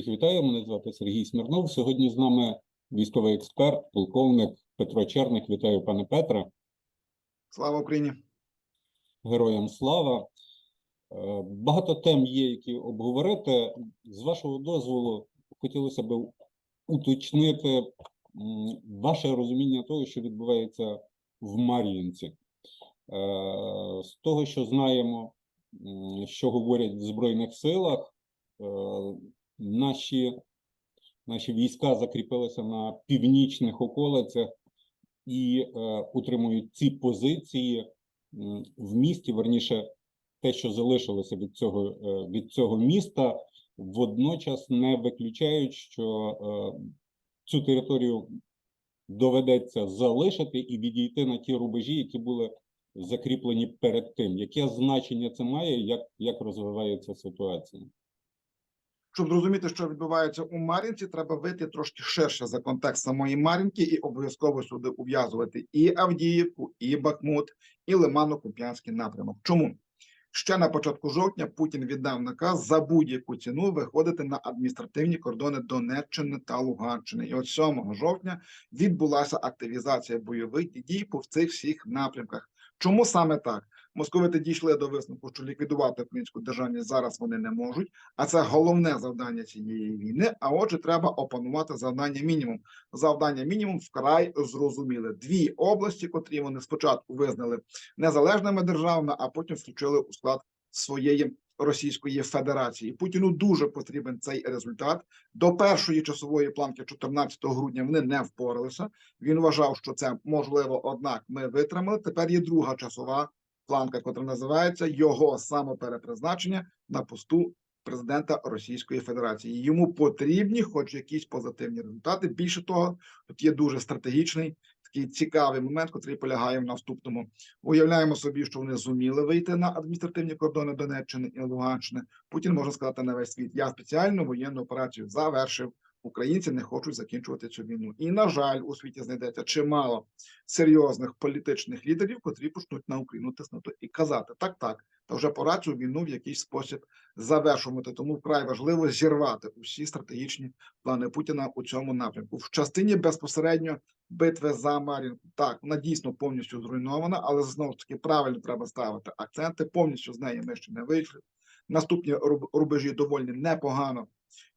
Всіх вітаю. Мене звати Сергій Смірнов. Сьогодні з нами військовий експерт, полковник Петро Черник. Вітаю, пане Петре. Слава Україні! Героям слава. Е, Багато тем є, які обговорити. З вашого дозволу хотілося б уточнити ваше розуміння того, що відбувається в Мар'їнці. Е, З того, що знаємо, що говорять в Збройних силах, е, наші, наші війська закріпилися на північних околицях і е, утримують ці позиції в місті, верніше, те, що залишилося від цього, е, від цього міста, водночас не виключають, що е, цю територію доведеться залишити і відійти на ті рубежі, які були закріплені перед тим. Яке значення це має, як, як розвивається ситуація? Щоб зрозуміти, що відбувається у Мар'їнці, треба вийти трошки ширше за контекст самої Мар'їнки і обов'язково сюди ув'язувати і Авдіївку, і Бахмут, і Лимано-Куп'янський напрямок. Чому? Ще на початку жовтня Путін віддав наказ за будь-яку ціну виходити на адміністративні кордони Донеччини та Луганщини. І от 7 жовтня відбулася активізація бойових дій по цих всіх напрямках. Чому саме так? Московити дійшли до висновку, що ліквідувати українську державність зараз вони не можуть, а це головне завдання цієї війни. А отже, треба опанувати завдання мінімум. Завдання мінімум вкрай зрозуміле. Дві області, котрі вони спочатку визнали незалежними державами, а потім включили у склад своєї Російської Федерації. Путіну дуже потрібен цей результат. До першої часової планки 14 грудня вони не впоралися. Він вважав, що це можливо, однак ми витримали. Тепер є друга часова планка, яка називається його самоперепризначення на посту президента Російської Федерації. Йому потрібні, хоч якісь позитивні результати. Більше того, тут є дуже стратегічний такий цікавий момент, який полягає в наступному. Уявляємо собі, що вони зуміли вийти на адміністративні кордони Донеччини і Луганщини. Путін може сказати на весь світ: я спеціальну воєнну операцію завершив. Українці не хочуть закінчувати цю війну. І на жаль, у світі знайдеться чимало серйозних політичних лідерів, котрі почнуть на Україну тиснути і казати: так, так, та вже пора цю війну в якийсь спосіб завершувати. Тому вкрай важливо зірвати усі стратегічні плани Путіна у цьому напрямку. В частині безпосередньо битви за Мар'їнку. Так, вона дійсно повністю зруйнована, але знову ж таки правильно треба ставити акценти. Повністю з неї ми ще не вийшли. Наступні рубежі доволі непогано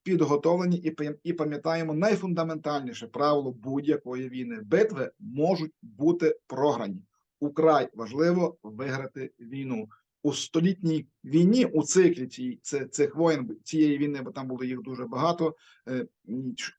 підготовлені і пам- пам'ятаємо найфундаментальніше правило будь-якої війни. Битви можуть бути програні. Украй важливо виграти війну у столітній війні. У циклі це- цих воєн цієї війни, бо там було їх дуже багато. е,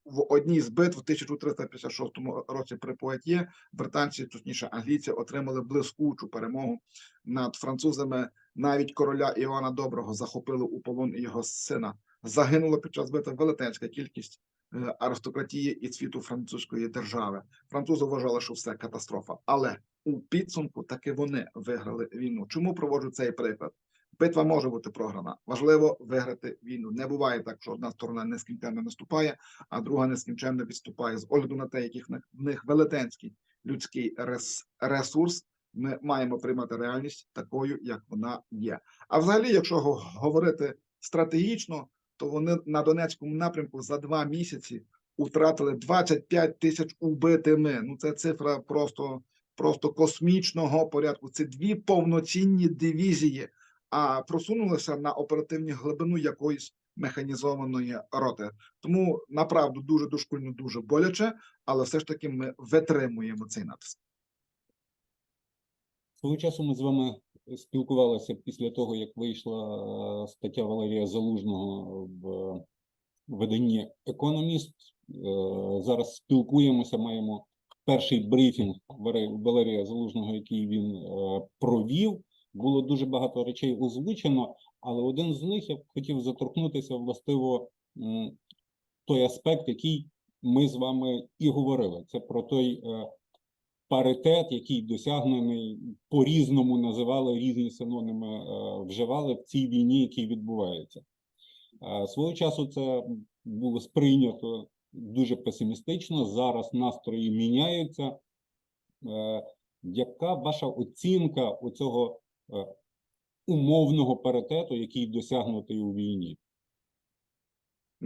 В одній з битв в 1356 році при Пуат'є британці, точніше англійці, отримали блискучу перемогу над французами. Навіть короля Іоанна Доброго захопили у полон його сина загинула під час битви велетенська кількість е, аристократії і світу французької держави. Французи вважали, що все катастрофа, але у підсумку таки вони виграли війну. Чому проводжу цей приклад? Битва може бути програна. Важливо виграти війну. Не буває так, що одна сторона нескінченно наступає, а друга нескінченно відступає. З огляду на те, який в них, велетенський людський рес, ресурс. Ми маємо приймати реальність такою, як вона є. А взагалі, якщо говорити стратегічно, то вони на Донецькому напрямку за два місяці втратили 25 тисяч убитими. Ну це цифра просто, просто космічного порядку. Це дві повноцінні дивізії, а просунулися на оперативну глибину якоїсь механізованої роти. Тому направду дуже дошкульно, дуже боляче, але все ж таки ми витримуємо цей натиск. Свого часу ми з вами спілкувалися після того, як вийшла е, стаття Валерія Залужного в виданні Економіст. Е, Зараз спілкуємося, маємо перший брифінг Валерія- Залужного, який він е, провів. Було дуже багато речей озвучено, але один з них я б хотів заторкнутися властиво той аспект, який ми з вами і говорили. Це про той паритет, який досягнений, по-різному називали різні синоніми, е, вживали в цій війні, який відбувається. Е, Свого часу це було сприйнято дуже песимістично. Зараз настрої міняються. Е, Яка ваша оцінка оцього умовного паритету, який досягнутий у війні?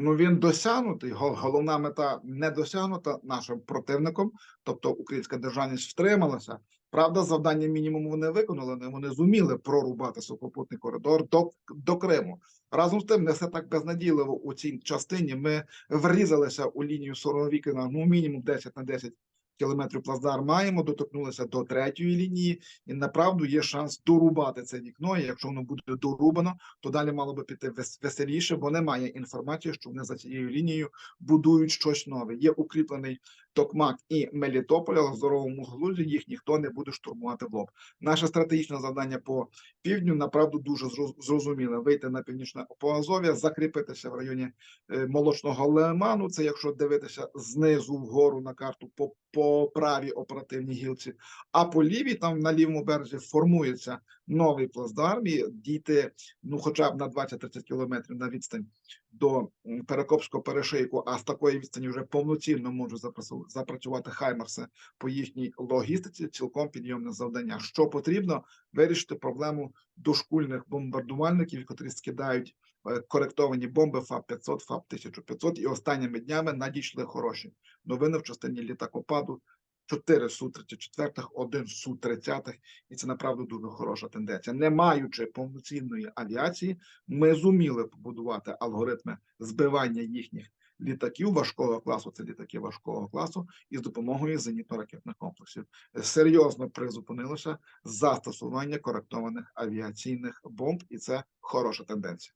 Ну він досягнутий. Гол- Головна мета не досягнута нашим противником, тобто українська державність втрималася. Правда, завдання мінімум вони виконали. не Вони зуміли прорубати сухопутний коридор до, до Криму. Разом з тим, не все так безнадійливо у цій частині. Ми врізалися у лінію Соровікіна, ну мінімум 10 на 10 кілометрів плацдарм маємо, доторкнулися до третьої лінії, і направду є шанс дорубати це вікно. І якщо воно буде дорубано, то далі мало би піти вес- веселіше, бо немає інформації, що вони за цією лінією будують щось нове. Є укріплений Токмак і Мелітополь, але в здоровому глузді їх ніхто не буде штурмувати в лоб. Наше стратегічне завдання по півдню направду дуже зрозуміле: вийти на північне Поазов'я, закріпитися в районі е, молочного лиману. Це якщо дивитися знизу вгору на карту по, по правій оперативній гілці, а по лівій, там на лівому березі формується новий плацдарм і дійти ну, хоча б на 20-30 кілометрів на відстань до Перекопського перешийку, а з такої відстані вже повноцінно можуть запрацювати хаймерси по їхній логістиці. Цілком підйомне завдання. Що потрібно вирішити проблему дошкульних бомбардувальників, котрі скидають е, коректовані бомби ФАП 500, ФАП 1500, і останніми днями надійшли хороші новини в частині літакопаду. 4 Су-34, один Су-30, і це направду дуже хороша тенденція. Не маючи повноцінної авіації, ми зуміли побудувати алгоритми збивання їхніх літаків важкого класу. Це літаки важкого класу, із допомогою зенітно-ракетних комплексів. Серйозно призупинилося застосування коректованих авіаційних бомб, і це хороша тенденція.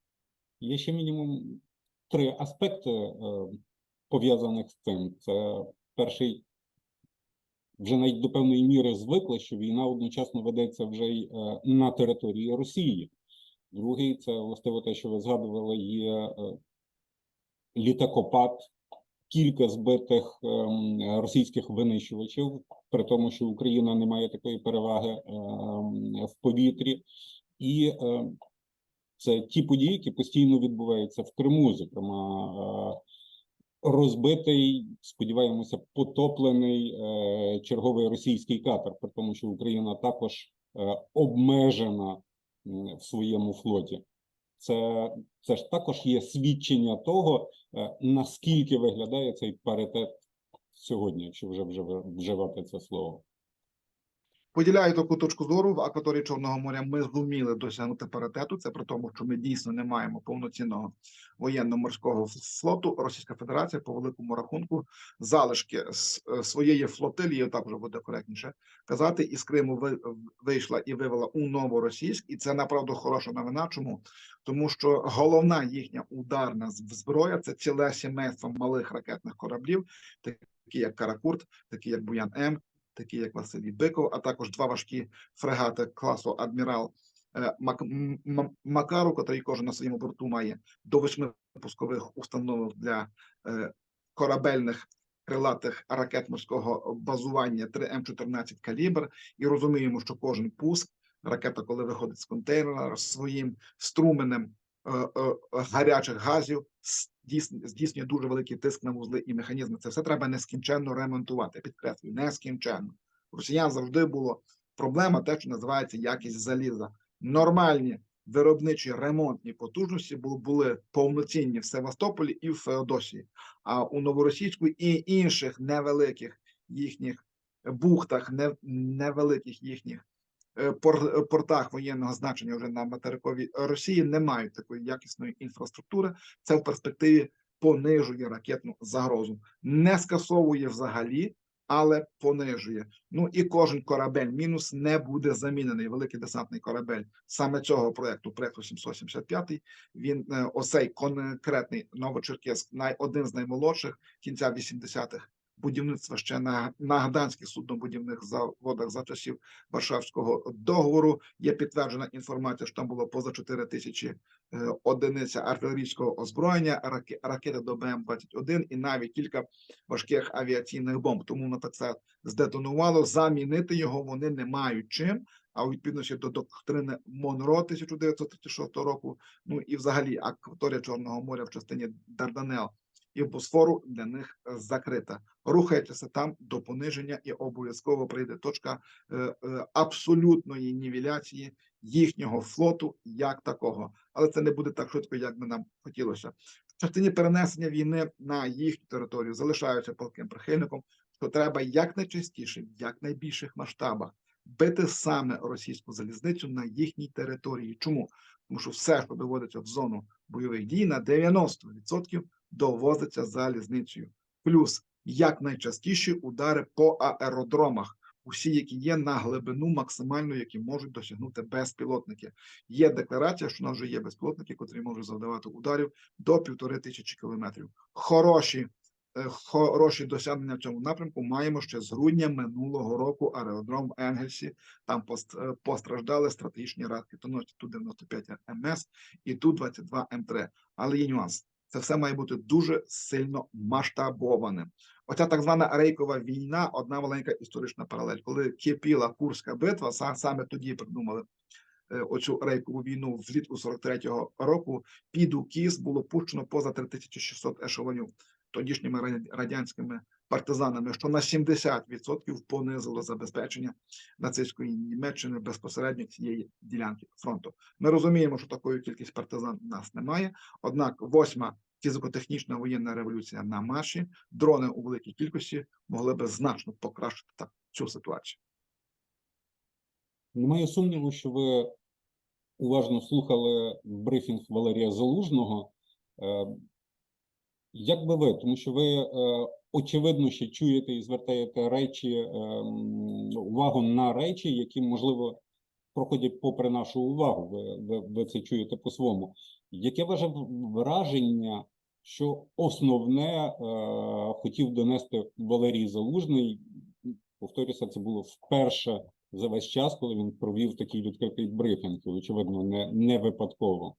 Є ще мінімум три аспекти е, пов'язаних з цим. Це перший, вже навіть до певної міри звикли, що війна одночасно ведеться вже й е, на території Росії. Другий це властиво те, що ви згадували, є е, літакопад, кілька збитих ем, російських винищувачів, при тому, що Україна не має такої переваги ем, в повітрі. І е, це ті події, які постійно відбуваються в Криму, зокрема, е, розбитий, сподіваємося, потоплений е, черговий російський катер, при тому, що Україна також е, обмежена в своєму флоті. Це, це ж також є свідчення того, е, наскільки виглядає цей паритет сьогодні, якщо вже вже вживати це слово. Поділяю таку точку зору в акваторії Чорного моря. Ми зуміли досягнути паритету. Це при тому, що ми дійсно не маємо повноцінного воєнно-морського флоту. Російська Федерація по великому рахунку залишки своєї флотилії, так вже буде коректніше казати, із Криму ви- вийшла і вивела у новоросійськ, і це направду хороша новина. Чому тому, що головна їхня ударна зброя це ціле сімейство малих ракетних кораблів, такі як Каракурт, такі як Буян М, такі як Василій Биков, а також два важкі фрегати класу Адмірал е, Мак- М- М- Макару, котрий кожен на своєму борту має до восьми пускових установок для е, корабельних крилатих ракет морського базування 3М14 калібр. І розуміємо, що кожен пуск ракета, коли виходить з контейнера своїм струменем е, гарячих газів, здійснює дуже великий тиск на вузли і механізми. Це все треба нескінченно ремонтувати. Підкреслюю, нескінченно. Росіян завжди було проблема, те, що називається якість заліза. Нормальні виробничі ремонтні потужності бу- були повноцінні в Севастополі і в Феодосії. А у Новоросійську і інших невеликих їхніх бухтах, невеликих їхніх портах воєнного значення вже на материковій Росії не мають такої якісної інфраструктури. Це в перспективі понижує ракетну загрозу, не скасовує взагалі, але понижує. Ну і кожен корабель мінус не буде замінений. Великий десантний корабель саме цього проекту, проекту 775, Він е, осей конкретний Новочеркеськ, най один з наймолодших кінця 80-х. Будівництва ще на, на гданських суднобудівних заводах за часів Варшавського договору. Є підтверджена інформація, що там було поза 4 тисячі е, одиниць артилерійського озброєння, раке- ракети до БМ-21 і навіть кілька важких авіаційних бомб. Тому воно так це здетонувало. Замінити його вони не мають чим. А у відповідності до доктрини Монро 1936 року, ну і взагалі акваторія Чорного моря в частині Дарданел і Босфору для них е, закрита. Рухайтеся там до пониження, і обов'язково прийде точка е, е, абсолютної нівеляції їхнього флоту як такого. Але це не буде так швидко, як би нам хотілося. В частині перенесення війни на їхню територію залишаються палким прихильником, що треба якнайчастіше, якнайбільших масштабах бити саме російську залізницю на їхній території. Чому? Тому що все, що доводиться в зону бойових дій, на 90% довозиться залізницею. Плюс якнайчастіші удари по аеродромах, усі, які є на глибину максимальну, які можуть досягнути безпілотники. Є декларація, що у нас вже є безпілотники, котрі можуть завдавати ударів до півтори тисячі кілометрів. Хороші, е, хороші досягнення в цьому напрямку маємо ще з грудня минулого року. Аеродром в Енгельсі там е, постраждали стратегічні ракетоносці Ту-95 МС і Ту-22 М3. Але є нюанс. Це все має бути дуже сильно масштабоване. Оця так звана рейкова війна, одна маленька історична паралель. Коли кипіла Курська битва, саме тоді придумали е, оцю рейкову війну влітку 43-го року. Під укіс було пущено поза 3600 ешелонів тодішніми радянськими партизанами, що на 70% понизило забезпечення нацистської Німеччини безпосередньо цієї ділянки фронту. Ми розуміємо, що такої кількість партизан у нас немає. Однак, восьма фізико-технічна воєнна революція на марші, дрони у великій кількості могли би значно покращити цю ситуацію. Немає сумніву, що ви уважно слухали брифінг Валерія Залужного. Е, Як би ви, тому що ви е, очевидно ще чуєте і звертаєте речі, е, увагу на речі, які, можливо, проходять попри нашу увагу. Ви, ви, ви це чуєте по-своєму. Яке ваше враження, що основне е, хотів донести Валерій Залужний? Повторюся, це було вперше за весь час, коли він провів такий відкритий брифінг, очевидно, не, не випадково.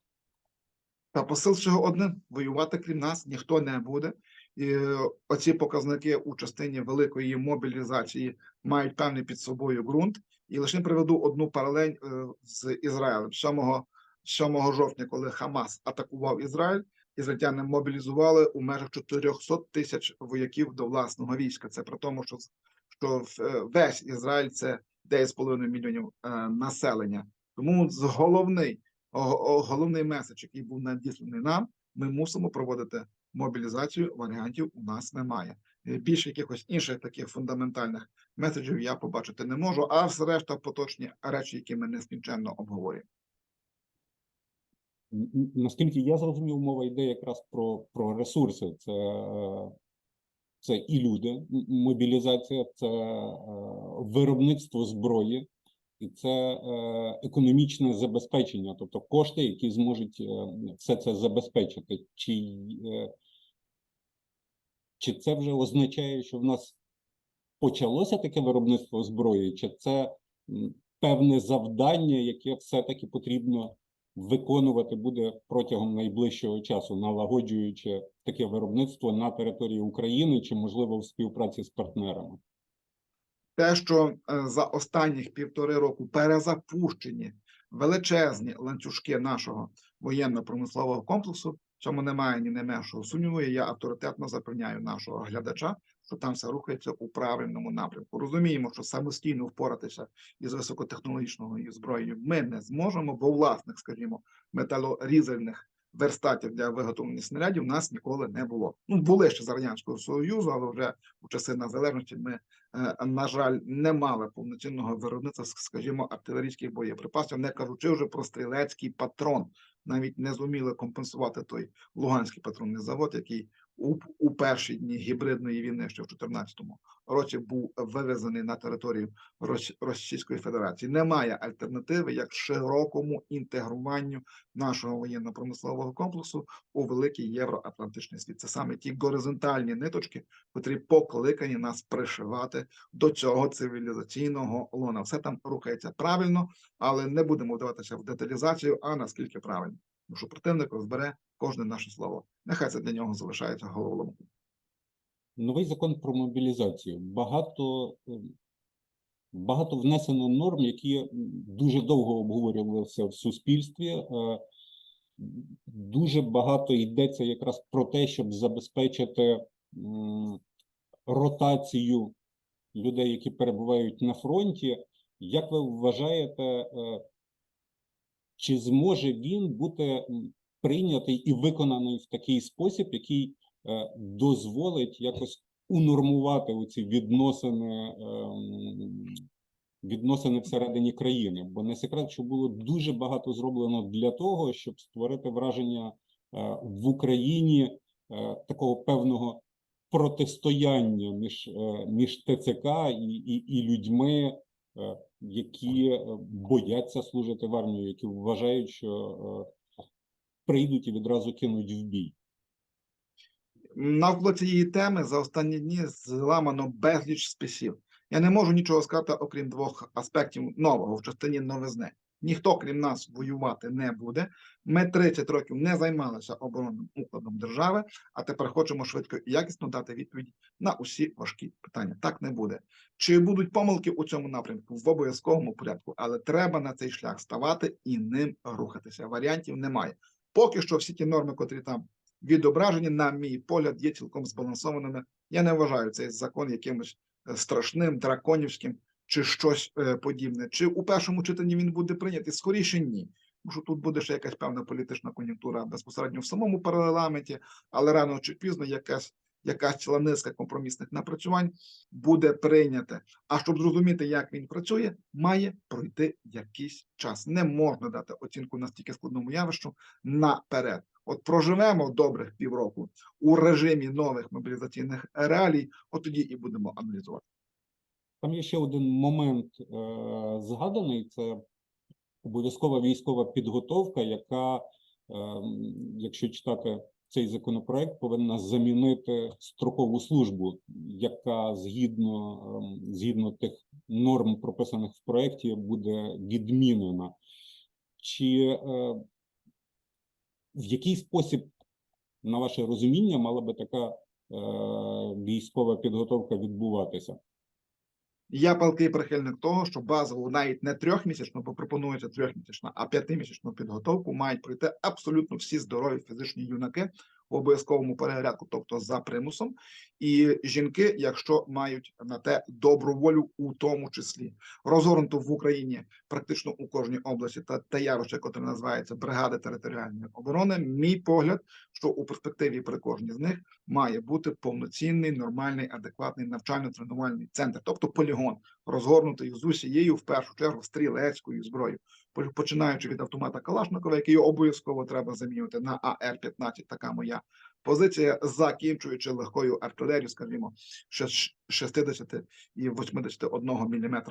Та посил всього один воювати крім нас ніхто не буде. Е, оці показники у частині великої мобілізації мають певний під собою ґрунт. І лише приведу одну паралель е, з Ізраїлем. 7, 7 жовтня, коли Хамас атакував Ізраїль, ізраїльтяни мобілізували у межах 400 тисяч вояків до власного війська. Це при тому, що, що е, весь Ізраїль це 9,5 мільйонів населення. Тому головний головний меседж, який був надісланий нам, ми мусимо проводити мобілізацію. Варіантів у нас немає. Е, Більше якихось інших таких фундаментальних меседжів я побачити не можу, а все поточні речі, які ми нескінченно обговорюємо. Наскільки я зрозумів, мова йде якраз про, про ресурси. Це, е, це і люди, мобілізація, це е, виробництво зброї, і це економічне забезпечення, тобто кошти, які зможуть все це забезпечити. Чи, чи це вже означає, що в нас почалося таке виробництво зброї, чи це певне завдання, яке все-таки потрібно виконувати буде протягом найближчого часу, налагоджуючи таке виробництво на території України чи, можливо, в співпраці з партнерами? те, що е, за останніх півтори року перезапущені величезні ланцюжки нашого воєнно-промислового комплексу, цьому немає ні найменшого сумніву. і Я авторитетно запевняю нашого глядача, що там все рухається у правильному напрямку. Розуміємо, що самостійно впоратися із високотехнологічною зброєю ми не зможемо, бо власних, скажімо, металорізальних верстатів для виготовлення снарядів у нас ніколи не було. Ну були ще з радянського союзу, але вже у часи незалежності ми е, на жаль, не мали повноцінного виробництва, скажімо, артилерійських боєприпасів, не кажучи вже про стрілецький патрон. Навіть не зуміли компенсувати той Луганський патронний завод, який у, у перші дні гібридної війни, ще в 2014 році, був вивезений на територію Рос- Російської Федерації. Немає альтернативи як широкому інтегруванню нашого воєнно-промислового комплексу у великий євроатлантичний світ. Це саме ті горизонтальні ниточки, котрі покликані нас пришивати до цього цивілізаційного лона. Все там рухається правильно, але не будемо вдаватися в деталізацію, а наскільки правильно. Тому що противник розбере кожне наше слово. Нехай це для нього залишається головоломкою. Новий закон про мобілізацію. Багато, е, багато внесено норм, які дуже довго обговорювалися в суспільстві. Е, дуже багато йдеться якраз про те, щоб забезпечити ротацію людей, які перебувають на фронті. Як ви вважаєте, е, чи зможе він бути прийнятий і виконаний в такий спосіб, який е, дозволить якось унормувати оці відносини, ем, відносини всередині країни? Бо не секрет, що було дуже багато зроблено для того, щоб створити враження е, в Україні е, такого певного протистояння між, між ТЦК і, і, і людьми, які е, бояться служити в армію, які вважають, що е, прийдуть і відразу кинуть в бій. Навколо цієї теми за останні дні зламано безліч списів. Я не можу нічого сказати, окрім двох аспектів нового в частині новизни. Ніхто, крім нас, воювати не буде. Ми 30 років не займалися оборонним укладом держави, а тепер хочемо швидко і якісно дати відповідь на усі важкі питання. Так не буде. Чи будуть помилки у цьому напрямку в обов'язковому порядку, але треба на цей шлях ставати і ним рухатися. Варіантів немає. Поки що всі ті норми, котрі там відображені, на мій погляд, є цілком збалансованими. Я не вважаю цей закон якимось е, страшним, драконівським чи щось е, подібне. Чи у першому читанні він буде прийнятий? Скоріше ні. Тому що тут буде ще якась певна політична кон'юнктура безпосередньо в самому парламенті, але рано чи пізно якась, якась ціла низка компромісних напрацювань буде прийнята. А щоб зрозуміти, як він працює, має пройти якийсь час. Не можна дати оцінку настільки складному явищу наперед. От проживемо добрих півроку у режимі нових мобілізаційних реалій, от тоді і будемо аналізувати. Там є ще один момент е, згаданий: це обов'язкова військова підготовка, яка, е, якщо читати цей законопроект, повинна замінити строкову службу, яка згідно, ем, згідно тих норм, прописаних в проєкті, буде відмінена. Чи е, в який спосіб, на ваше розуміння, мала би така е, військова підготовка відбуватися? Я палкий прихильник того, що базову навіть не трьохмісячну, бо пропонується трьохмісячна, а п'ятимісячну підготовку мають пройти абсолютно всі здорові фізичні юнаки обов'язковому порядку, тобто за примусом, і жінки, якщо мають на те добру волю, у тому числі розгорнуто в Україні практично у кожній області та те явище, яке називається бригади територіальної оборони. Мій погляд, що у перспективі при кожній з них має бути повноцінний, нормальний, адекватний навчально-тренувальний центр, тобто полігон, розгорнутий з усією в першу чергу стрілецькою зброєю, починаючи від автомата Калашникова, який обов'язково треба замінювати на АР-15, така моя позиція, закінчуючи легкою артилерією, скажімо, ще з 60 і 81 мм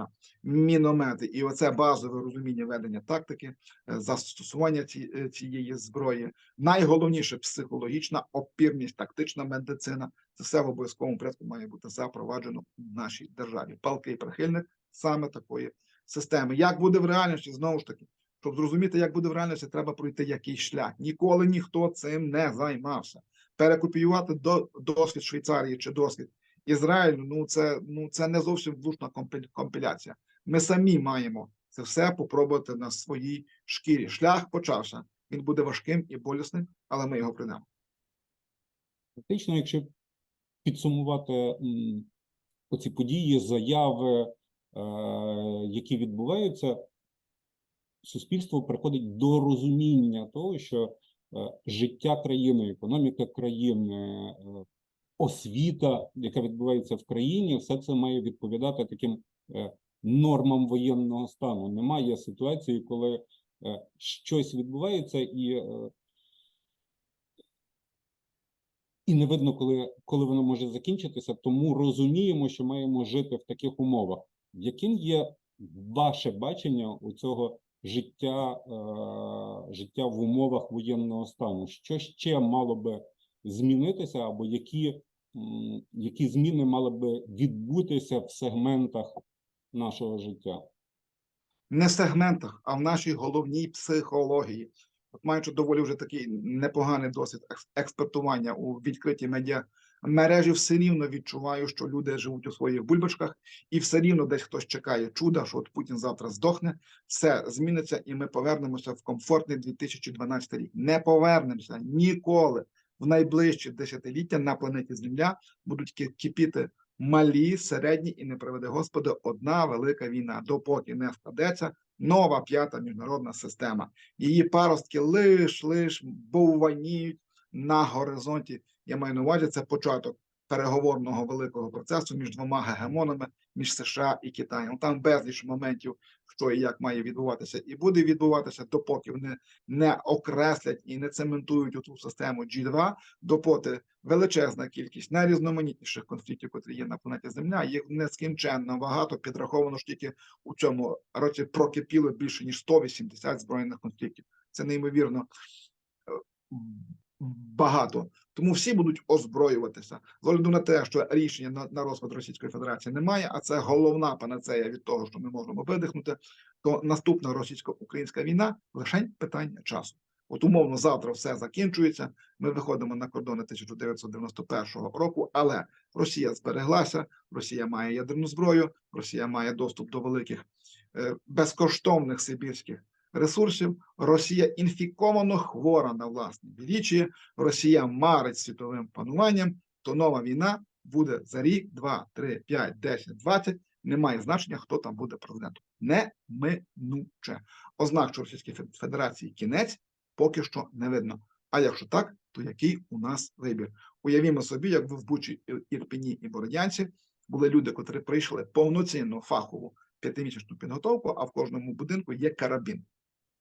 міномети. І оце базове розуміння ведення тактики, е, застосування е, цієї зброї. Найголовніше психологічна опірність, тактична медицина. Це все в обов'язковому порядку має бути запроваджено в нашій державі. Палкий прихильник саме такої системи. Як буде в реальності, знову ж таки, щоб зрозуміти, як буде в реальності, треба пройти якийсь шлях. Ніколи ніхто цим не займався. Перекопіювати до, досвід Швейцарії чи досвід Ізраїлю, ну це, ну це не зовсім влучна компі- компіляція. Ми самі маємо це все попробувати на своїй шкірі. Шлях почався. Він буде важким і болісним, але ми його прийдемо. Фактично, якщо підсумувати оці події, заяви, які відбуваються, суспільство приходить до розуміння того, що е, життя країни, економіка країни, е, освіта, яка відбувається в країні, все це має відповідати таким е, нормам воєнного стану. Немає ситуації, коли е, щось відбувається і. е, і не видно, коли, коли воно може закінчитися, тому розуміємо, що маємо жити в таких умовах. Яким є ваше бачення у цього життя, е, життя в умовах воєнного стану? Що ще мало би змінитися, або які, які зміни мали би відбутися в сегментах нашого життя? не в сегментах, а в нашій головній психології. От маючи доволі вже такий непоганий досвід експертування у відкритій медіа мережі все рівно відчуваю, що люди живуть у своїх бульбашках, і все рівно десь хтось чекає чуда, що от Путін завтра здохне, все зміниться, і ми повернемося в комфортний 2012 рік. Не повернемося ніколи. В найближчі десятиліття на планеті Земля будуть ки- кипіти малі, середні і не приведе Господи одна велика війна, допоки не складеться нова п'ята міжнародна система. Її паростки лиш лиш бовваніють на горизонті. Я маю на увазі це початок переговорного великого процесу між двома гегемонами, між США і Китаєм. Там безліч моментів, що і як має відбуватися, і буде відбуватися, допоки вони не окреслять і не цементують цю систему G2, допоки величезна кількість найрізноманітніших конфліктів, котрі є на планеті Земля, їх нескінченно багато підраховано ж тільки у цьому році прокипіло більше ніж 180 збройних конфліктів. Це неймовірно е, багато. Тому всі будуть озброюватися з огляду на те, що рішення на, на розпад Російської Федерації немає, а це головна панацея від того, що ми можемо видихнути. То наступна російсько-українська війна лише питання часу. От умовно завтра все закінчується. Ми виходимо на кордони 1991 року, але Росія збереглася, Росія має ядерну зброю, Росія має доступ до великих е, безкоштовних сибірських ресурсів. Росія інфіковано хвора на власні вілічі, Росія марить світовим пануванням. То нова війна буде за рік, два, три, п'ять, десять, двадцять. Немає значення, хто там буде президентом. Неминуче. Ознак, що Російській Федерації кінець поки що не видно. А якщо так, то який у нас вибір? Уявімо собі, як в Бучі, Ір- Ірпені і Бородянці були люди, котрі прийшли повноцінну фахову п'ятимісячну підготовку, а в кожному будинку є карабін.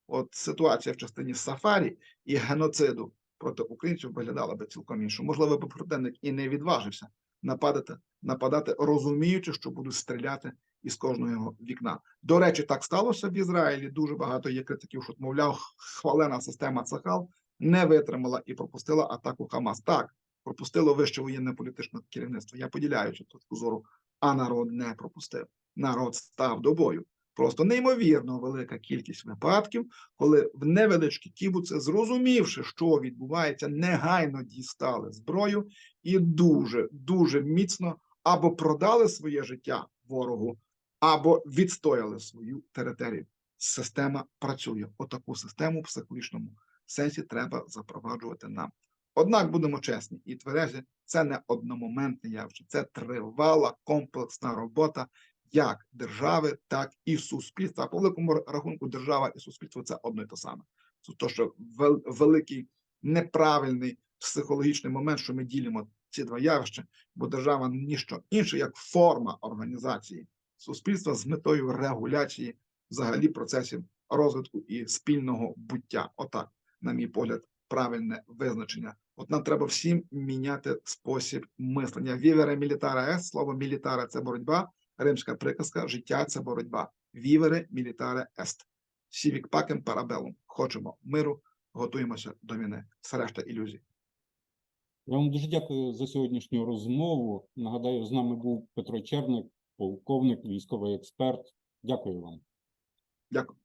От ситуація в частині сафарі і геноциду проти українців виглядала би цілком іншу. Можливо, би противник і не відважився нападати, нападати, розуміючи, що будуть стріляти із кожного вікна. До речі, так сталося в Ізраїлі. Дуже багато є критиків, що мовляв, хвалена система Цахал не витримала і пропустила атаку Хамас. Так, пропустило вище воєнне політичне керівництво. Я поділяю цю точку зору, а народ не пропустив. Народ став до бою. Просто неймовірно велика кількість випадків, коли в невеличкі кібуци, зрозумівши, що відбувається, негайно дістали зброю і дуже дуже міцно або продали своє життя ворогу, або відстояли свою територію. Система працює. Отаку систему в психологічному сенсі треба запроваджувати нам. Однак будемо чесні і тверезі, це не одномоментне явище, це тривала комплексна робота як держави, так і суспільства. По великому рахунку держава і суспільство це одно і те саме. То, що великий неправильний психологічний момент, що ми ділимо ці два явища, бо держава ніщо інше, як форма організації суспільства з метою регуляції взагалі процесів розвитку і спільного буття. Отак, на мій погляд, правильне визначення. От нам треба всім міняти спосіб мислення. Вівере мілітара ес, слово мілітара це боротьба, римська приказка, життя це боротьба. Вівере мілітаре ест. Сівік пакем парабелум. Хочемо миру, готуємося до війни. Все решта ілюзій. Я вам дуже дякую за сьогоднішню розмову. Нагадаю, з нами був Петро Черник, полковник, військовий експерт. Дякую вам. Дякую.